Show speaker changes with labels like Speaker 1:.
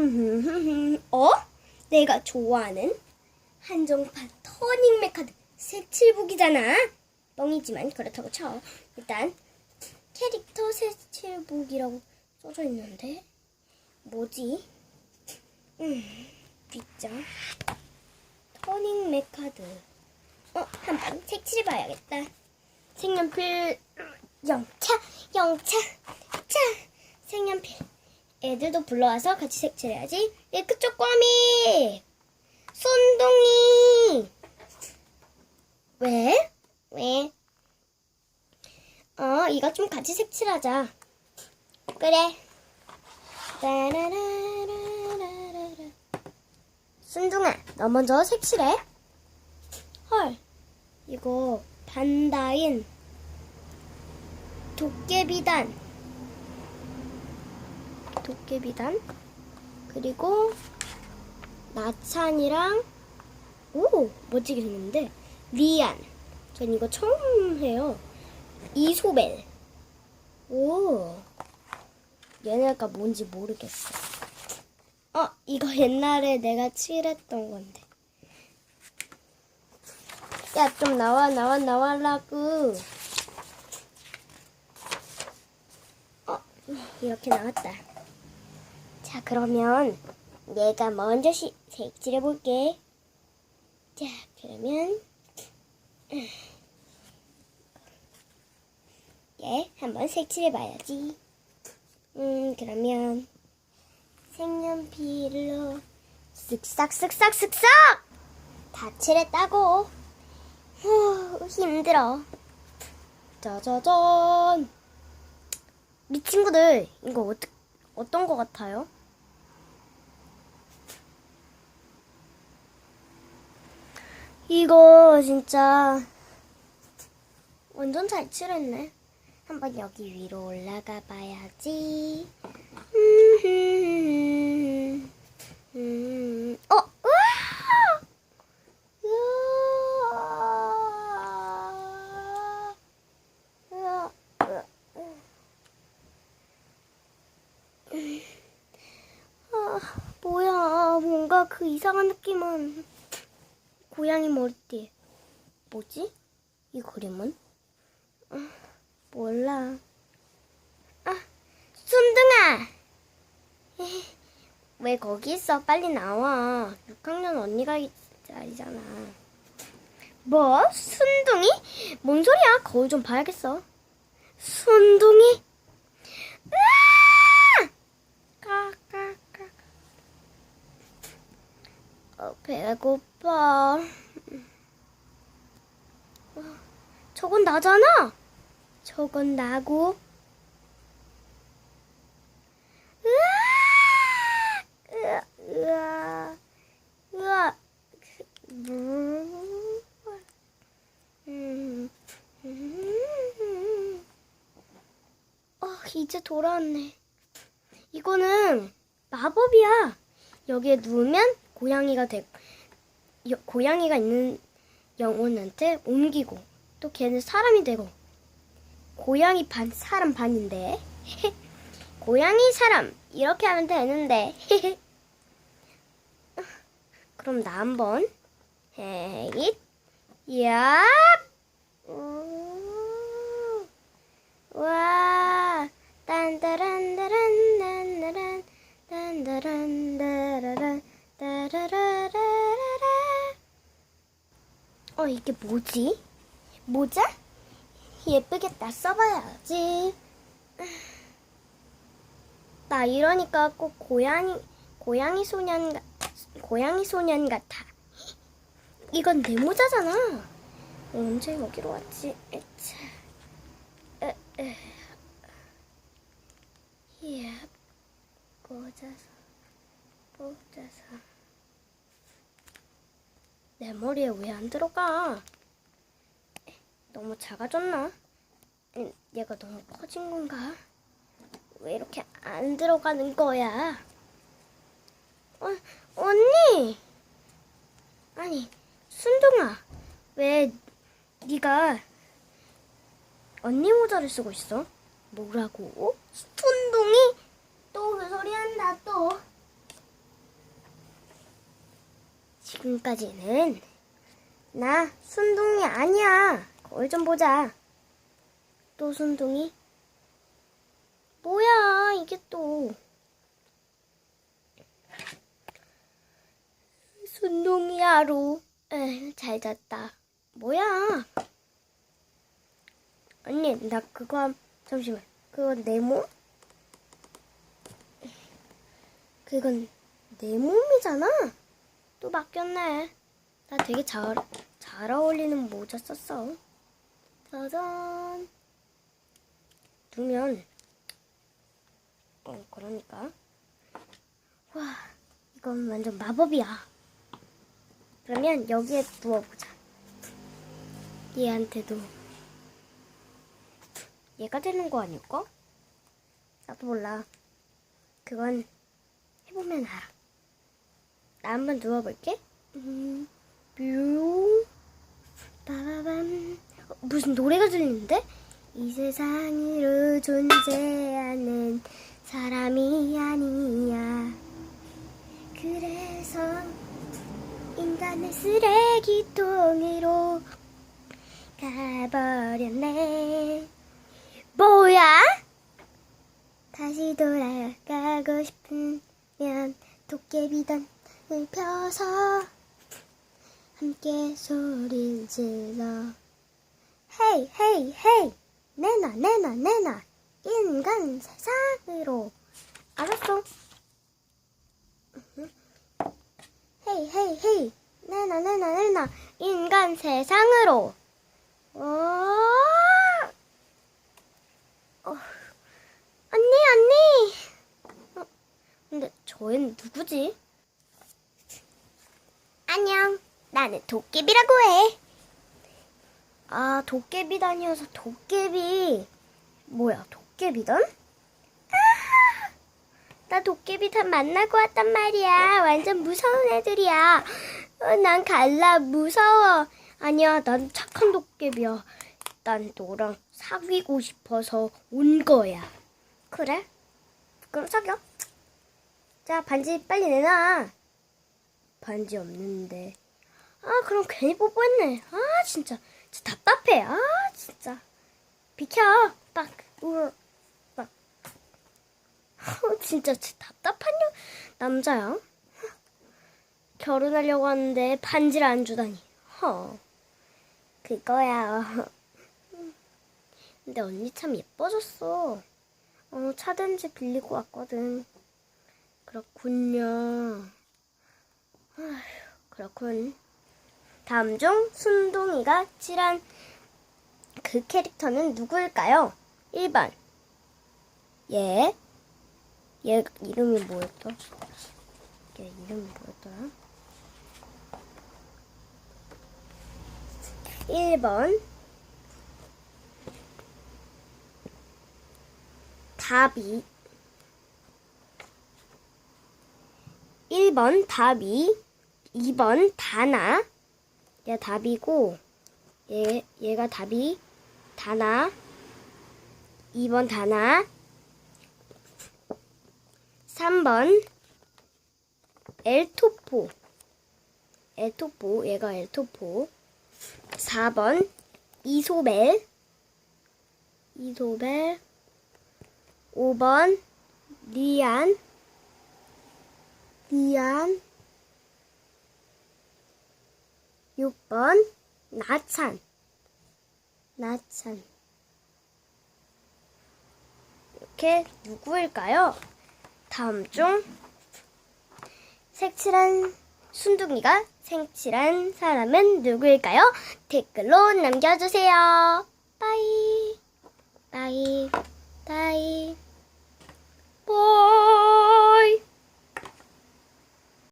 Speaker 1: 어? 내가 좋아하는 한정판 터닝 메카드 색칠북이잖아. 뻥이지만 그렇다고 쳐. 일단 캐릭터 색칠북이라고 써져 있는데 뭐지? 음, 빗장 터닝 메카드. 어, 한번 색칠해봐야겠다. 색연필 영차 영차 차 색연필 애들도 불러와서 같이 색칠해야지. 예 그쪽 꽈미! 손동이! 왜? 왜? 어 이거 좀 같이 색칠하자. 그래. 따라라라라라라. 순둥아 너 먼저 색칠해. 헐 이거 반다인. 도깨비단 도깨비단. 그리고 나찬이랑 오 멋지게 생겼는데. 리안. 전 이거 처음 해요. 이소벨. 오. 얘네가 뭔지 모르겠어. 어 이거 옛날에 내가 칠했던 건데. 야 좀 나와 나와 나와라고. 어 이렇게 나왔다 자 그러면 내가 먼저 시, 색칠해 볼게. 자 그러면 얘 한번 색칠해 봐야지. 음 그러면 색연필로 쓱싹 쓱싹 쓱싹! 다 칠했다고. 후 힘들어. 짜자잔! 미 친구들 이거 어떻 어떤 거 같아요? 이거 진짜 완전 잘 칠했네. 한번 여기 위로 올라가 봐야지. 어! 아, 뭐야. 뭔가 그 이상한 느낌은. 고양이 머리띠. 뭐지? 이 그림은? 아, 몰라. 아, 순둥아! 왜 거기 있어? 빨리 나와. 6학년 언니가 이 자리잖아. 뭐? 순둥이? 뭔 소리야? 거울 좀 봐야겠어. 순둥이? 으아! 까까까. 어, 배고파. 어, 저건 나잖아. 저건 나고. 으아! 으아! 으아! 음. 음. 어, 이제 돌아왔네. 이거는 마법이야. 여기에 누우면 고양이가 여- 고양이가 있는 영혼한테 옮기고, 또 걔는 사람이 되고, 고양이 반, 사람 반인데. 고양이 사람, 이렇게 하면 되는데. 그럼 나 한번. 헤잇, 야! 우, 와, 딴따란따란, 딴따란, 딴따란, 따라란, 따라라라라라. 어, 이게 뭐지? 모자? 예쁘겠다. 써봐야지. 나 이러니까 꼭 고양이, 고양이 소년, 같- 고양이 소년 같아. 이건 내 모자잖아. 언제 여기로 왔지? 예. 꽂아서, 꽂아서. 내 머리에 왜 안 들어가? 너무 작아졌나? 얘가 너무 커진 건가? 왜 이렇게 안 들어가는 거야? 어, 언니! 아니, 순둥아, 왜 네가 언니 모자를 쓰고 있어? 뭐라고? 순둥이? 또 그 소리 한다 또. 지금까지는 나 순둥이 아니야. 거울 좀 보자. 또 순둥이? 뭐야, 이게 또. 순둥이 하루. 에, 잘 잤다. 뭐야? 언니, 나 그거, 한- 잠시만. 그건 내 몸? 그건 내 몸이잖아? 또 바뀌었네. 나 되게 잘, 잘 어울리는 모자 썼어. 짜잔. 두면, 어, 그러니까. 와, 이건 완전 마법이야. 그러면 여기에 누워보자. 얘한테도. 얘가 되는 거 아닐까? 나도 몰라. 그건 해보면 알아. 나 한번 누워볼게. 음, 무슨 노래가 들리는데? 이 세상으로 존재하는 사람이 아니야. 그래서 인간을 쓰레기통으로 가버렸네. 뭐야? 다시 돌아가고 싶으면 도깨비 단을 펴서 함께 소리를 질러. 헤이 헤이 헤이. 내놔 내놔 내놔. 인간 세상으로. 알았어. 헤이 헤이 헤이. 내놔 내놔 내놔. 인간 세상으로. 어... 어... 언니 언니. 어, 근데 저앤 누구지? 안녕 나는 도깨비라고 해 아, 도깨비단이어서 도깨비. 뭐야, 도깨비단? 아, 나 도깨비단 만나고 왔단 말이야. 완전 무서운 애들이야. 어, 난 갈라, 무서워. 아니야, 난 착한 도깨비야. 난 너랑 사귀고 싶어서 온 거야. 그래? 그럼 사겨. 자, 반지 빨리 내놔. 반지 없는데. 아, 그럼 괜히 뽀뽀했네. 아, 진짜. 진짜 답답해. 아, 진짜. 비켜. 빡. 울. 빡. 어, 진짜, 진짜 답답한 여, 남자야. 결혼하려고 하는데 반지를 안 주다니. 허. 그거야. 근데 언니 참 예뻐졌어. 어, 차든지 빌리고 왔거든. 그렇군요. 그렇군. 다음 중 순둥이가 칠한 그 캐릭터는 누구일까요? 1번. 얘. 얘 이름이 뭐였더라? 얘 이름이 뭐였더라? 1번. 다비. 1번 다비. 2번 다나. 얘 답이고 얘 얘가 답이 다나. 2번 다나. 3번 엘토포. 엘토포 얘가 엘토포. 4번 이소벨. 이소벨. 5번 리안. 리안 6번 나찬 나찬 이렇게 누구일까요? 다음 중 색칠한 순둥이가 색칠한 사람은 누구일까요? 댓글로 남겨주세요. 빠이 빠이 빠이 보이